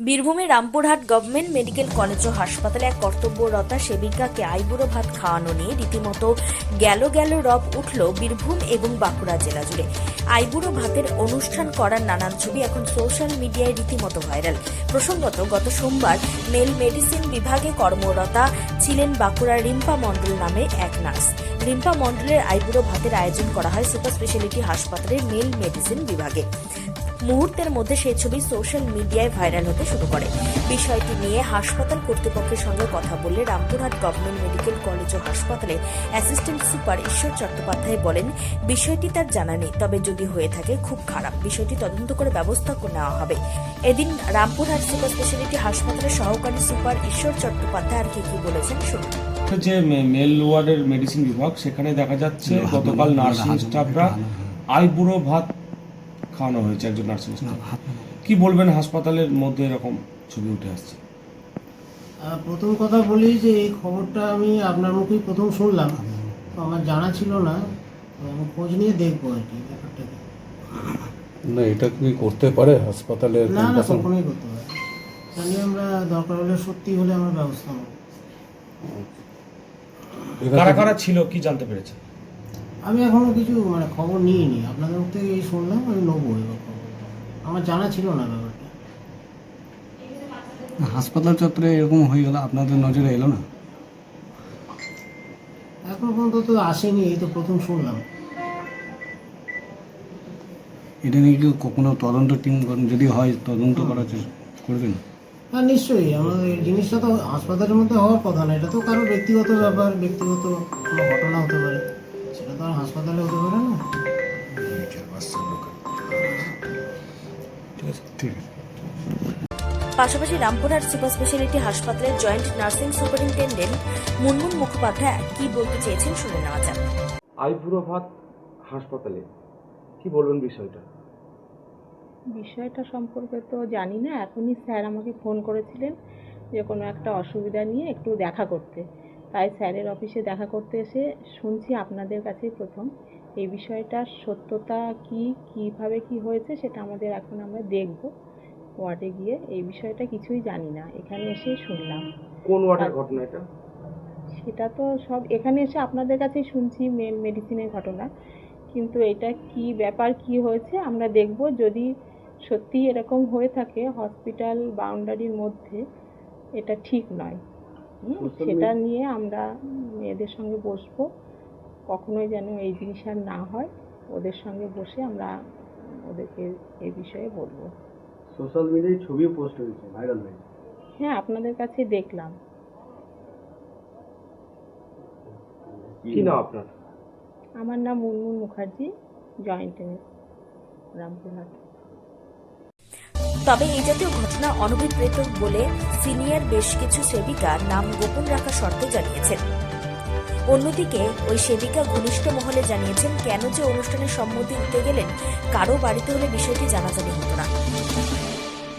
বীরভূমে Rampurhat government medical college ও হাসপাতালে এক কর্তব্যরতা সেবিকাকে আইবুড়ো ভাত খাওয়ানো নিয়ে রীতিমতো গেল গেল রব উঠল বীরভূম এবং বাঁকুড়া জেলা জুড়ে। আইবুড়ো ভাতের অনুষ্ঠান করার নানান ছবি এখন সোশ্যাল মিডিয়ায় রীতিমতো ভাইরাল। প্রসঙ্গত, গত সোমবার মেল মেডিসিন বিভাগে কর্মরতা ছিলেন বাঁকুড়ার রিম্পা মণ্ডল নামে এক নার্স। রিম্পা মণ্ডলের আইবুড়ো ভাতের আয়োজন করা হয় সুপার স্পেশালিটি হাসপাতালের মেল মেডিসিন বিভাগে। মুহূর্তের মধ্যে সেই ছবি সোশ্যাল মিডিয়ায় ভাইরাল হতে শুরু করে। বিষয়টি নিয়ে হাসপাতাল কর্তৃপক্ষের সঙ্গে কথা বললে রামপুরহাট গভর্নমেন্ট মেডিকেল কলেজ ও হাসপাতালে অ্যাসিস্ট্যান্ট সুপার ঈশ্বর চট্টোপাধ্যায় বলেন বিষয়টি তার জানা নেই তবে যদি হয়ে থাকে খুব খারাপ। বিষয়টি তদন্ত করে ব্যবস্থা করে নেওয়া হবে। এদিন রামপুরহাট সুপার স্পেশালিটি হাসপাতালের সহকারী সুপার ঈশ্বর চট্টোপাধ্যায় আর কি কি বলেছেন শুনুন। যে মেল ওয়ার্ডের মেডিসিন বিভাগ সেখানে দেখা যাচ্ছে গতকাল নার্সিং স্টাফরা আইবুড়ো ভাত খাওয়ানো হয়েছে একজন নার্সিং কি বলবেন হাসপাতালের মধ্যে এরকম ছবি উঠে আসছে? প্রথম কথা বলি যে এই খবরটা আমি আপনার মুখেই প্রথম শুনলাম। তো আমার জানা ছিল না আমি খোঁজ নিয়ে দেখব আর কি ব্যাপারটাকে না এটা কি করতে পারে হাসপাতালের না না কখনোই করতে পারে। জানি আমরা দরকার হলে সত্যি হলে আমরা ব্যবস্থা নেব। কারা কারা ছিল কি জানতে পেরেছে আমি এখনও কিছু মানে খবর নিইনি। আপনাদের মুখ থেকে এই শুনলাম আমি নেব এবার খবর আমার জানা ছিল না ব্যাপারটা। হাসপাতাল চত্বরে এরকম হয়ে গেল আপনাদের নজরে এলো না? এখন পর্যন্ত তো আসেনি এই তো প্রথম শুনলাম। এটা নিয়ে কি কোনো তদন্ত টিম যদি হয় তদন্ত করার চেষ্টা করবেন? হ্যাঁ নিশ্চয়ই। আমাদের এই জিনিসটা তো হাসপাতালের মধ্যে হওয়ার কথা না। এটা তো কারও ব্যক্তিগত ব্যাপার ব্যক্তিগত ঘটনা হতে পারে। হাসপাতালে হতে পারে না? ঠিক আছে পাশাপাশি রামপুরহাট সুপার স্পেশালিটি হাসপাতালের joint nursing superintendent Munmun Mukhopadhyay কি বলতে চেয়েছেন শুনে নেওয়া যাক। আইবুড়ো ভাত হাসপাতালে কি বলবেন বিষয়টা? বিষয়টা সম্পর্কে তো জানি না এখনই স্যার আমাকে ফোন করেছিলেন যে কোনো একটা অসুবিধা নিয়ে একটু দেখা করতে। তাই স্যারের অফিসে দেখা করতে এসে শুনছি আপনাদের কাছেই প্রথম। এই বিষয়টার সত্যতা কি কীভাবে কি হয়েছে সেটা আমাদের এখন আমরা দেখব। ওয়ার্ডে গিয়ে এই বিষয়টা কিছুই জানি না। এখানে এসে শুনলাম। কোন ওয়ার্ডের ঘটনা এটা? সেটা তো সব এখানে এসে আপনাদের কাছেই শুনছি মেডিসিনের ঘটনা। কিন্তু এটা কি ব্যাপার কি হয়েছে আমরা দেখব। যদি সত্যি এরকম হয়ে থাকে হসপিটাল বাউন্ডারির মধ্যে এটা ঠিক নয়। সেটা নিয়ে আমরা মেয়েদের সঙ্গে বসবো। কখনোই যেন এই জিনিস আর না হয় ওদের সঙ্গে বসে আমরা ওদেরকে এই বিষয়ে বলব। সোশ্যাল মিডিয়ায় ছবিও পোস্ট হয়েছে ভাইরাল হয়েছে। হ্যাঁ আপনাদের কাছে দেখলাম। কি নাম আপনার? আমার নাম মুনমুন মুখার্জি জয়েন্ট রামপুরহাট। তবে এই জাতীয় ঘটনা অনভিপ্রেত বলে সিনিয়র বেশ কিছু সেবিকা নাম গোপন রাখা শর্তে জানিয়েছেন। অন্যদিকে, ওই সেবিকা ঘনিষ্ঠ মহলে জানিয়েছেন কেন যে অনুষ্ঠানে সম্মতি দিতে গেলেন কারও বাড়িতে হলে বিষয়টি জানাজানি হতো না।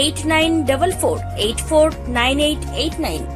Eight nine double four eight four nine eight eight nine.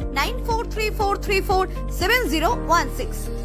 9434347016.